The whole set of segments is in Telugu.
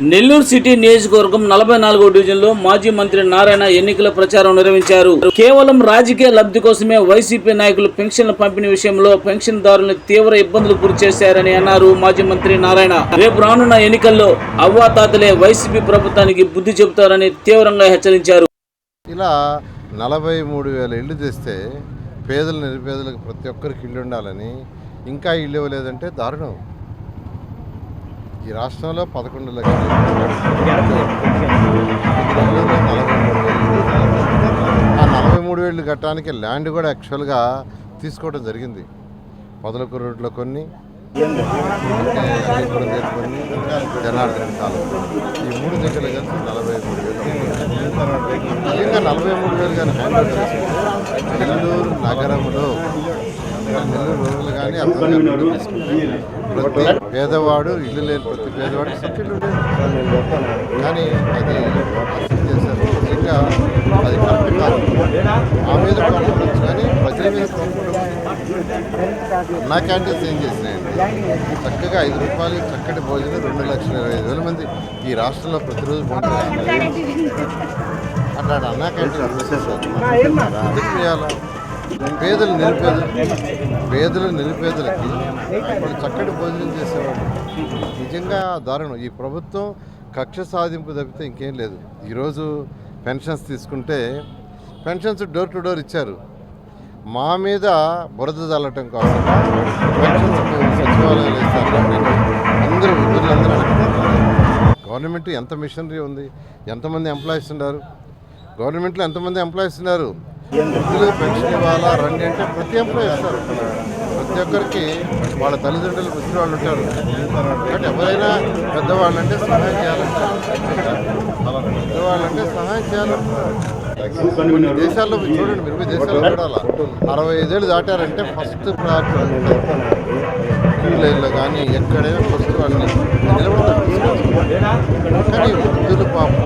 నెల్లూరు సిటీ నియోజకవర్గం నలభై నాలుగో డివిజన్లో మాజీ మంత్రి నారాయణ ఎన్నికల ప్రచారం నిర్వహించారు. కేవలం రాజకీయ లబ్ధి కోసమే వైసీపీ నాయకులు పెన్షన్ల పంపిణీ విషయంలో పెన్షన్దారులను తీవ్ర ఇబ్బందులు గురి చేశారని అన్నారు మాజీ మంత్రి నారాయణ. రేపు రానున్న ఎన్నికల్లో అవ్వాతాతలే వైసీపీ ప్రభుత్వానికి బుద్ధి చెబుతారని తీవ్రంగా హెచ్చరించారు. ఇలా నలభై మూడు వేల ఇళ్ళు తెస్తే పేదలు నిరుపేదలకు ప్రతి ఒక్కరికి ఇల్లు ఉండాలని ఇంకా ఇల్లు ఇవ్వలేదంటే దారుణం. ఈ రాష్ట్రంలో పదకొండు లక్షలు. ఆ నలభై మూడు వేలు కట్టడానికి ల్యాండ్ కూడా యాక్చువల్గా తీసుకోవడం జరిగింది. పొదలకూరు రోడ్లో కొన్ని అలీపురం కొన్ని జనార్దన్ ఈ మూడు దగ్గర కలిసి నలభై మూడు వేలు ఇంకా నలభై మూడు వేలు కానీ హ్యాండ్ నెల్లూరు నగరంలో కానీ ప్రతి పేదవాడు ఇల్లు లేని ప్రతి పేదవాడు కానీ అది చేశారు. ఇంకా అది కరెక్ట్ కాదు. ఆ మీద కోపడచ్చు కానీ ప్రజల మీద నా క్యాంటీన్స్ ఏం చేసినాయండి చక్కగా ఐదు రూపాయలు చక్కటి భోజనం రెండు లక్షల ఇరవై ఐదు వేల మంది ఈ రాష్ట్రంలో ప్రతిరోజు భోజనం అట్లా అన్నా క్యాంటీన్ ఎందుకు చేయాలా పేదలు నిరుపేదలు పేదలు నిరుపేదలకి వాళ్ళు చక్కటి భోజనం చేసేవాళ్ళు. నిజంగా దారుణం. ఈ ప్రభుత్వం కక్ష సాధింపు తప్పితే ఇంకేం లేదు. ఈరోజు పెన్షన్స్ తీసుకుంటే పెన్షన్స్ డోర్ టు డోర్ ఇచ్చారు. మా మీద బురద చల్లటం కోసం పెన్షన్స్ సచివాలయాలు ఇస్తారు అందరూ వృద్ధులందరూ గవర్నమెంట్ ఎంత మిషనరీ ఉంది? ఎంతమంది ఎంప్లాయీస్ ఉన్నారు? గవర్నమెంట్లో ఎంతమంది ఎంప్లాయీస్ ఉన్నారు? ఇందులో పెన్షన్ ఇవ్వాలా? రండి అంటే ప్రతి ఎంప్లాయీ ఇస్తారు ప్రతి ఒక్కరికి వాళ్ళ తల్లిదండ్రులు ముసలి వాళ్ళు ఉంటారు. కాబట్టి ఎవరైనా పెద్దవాళ్ళంటే సహాయం చేయాలంటారు. పెద్దవాళ్ళంటే సహాయం చేయాలంటే దేశాల్లో చూడండి మీరు పోయి దేశాల్లో చూడాలా? అరవై ఐదేళ్ళు దాటారంటే ఫస్ట్ ప్రారంభం క్యూ లైన్లో కానీ ఎక్కడైనా ఫస్ట్ వాళ్ళని నిలబడతారు. కానీ వృద్ధులు పాపం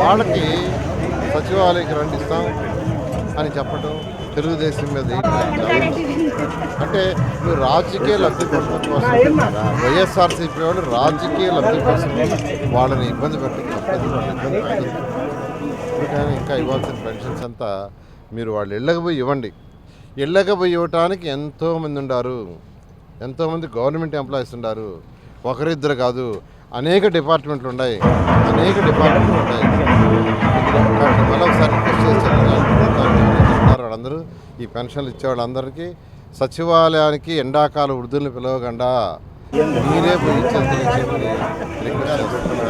వాళ్ళకి సచివాలయకి రండి ఇస్తాం అని చెప్పడం తెలుగుదేశం మీద అంటే మీరు రాజకీయ లబ్ధి కోసం వైఎస్ఆర్సీపీ వాళ్ళు రాజకీయ లబ్ధి కోసం వాళ్ళని ఇబ్బంది పెట్టడం ఇబ్బంది పెట్టదు ఇంకా ఇవ్వాల్సిన పెన్షన్స్ అంతా మీరు వాళ్ళు ఇళ్ళకపోయి ఇవ్వండి. ఇళ్ళకపోయి ఇవ్వటానికి ఎంతోమంది ఉన్నారు ఎంతోమంది గవర్నమెంట్ ఎంప్లాయీస్ ఉన్నారు ఒకరిద్దరు కాదు అనేక డిపార్ట్మెంట్లు ఉన్నాయి అనేక డిపార్ట్మెంట్లు ఉన్నాయి మళ్ళీ ఒకసారి రిక్వెస్ట్ వాళ్ళందరూ. ఈ పెన్షన్లు ఇచ్చేవాళ్ళందరికీ సచివాలయానికి ఎండాకాల వృద్ధుల్ని పిలవకుండా మీరే పోయి రిక్వెస్ట్ చేస్తున్నారు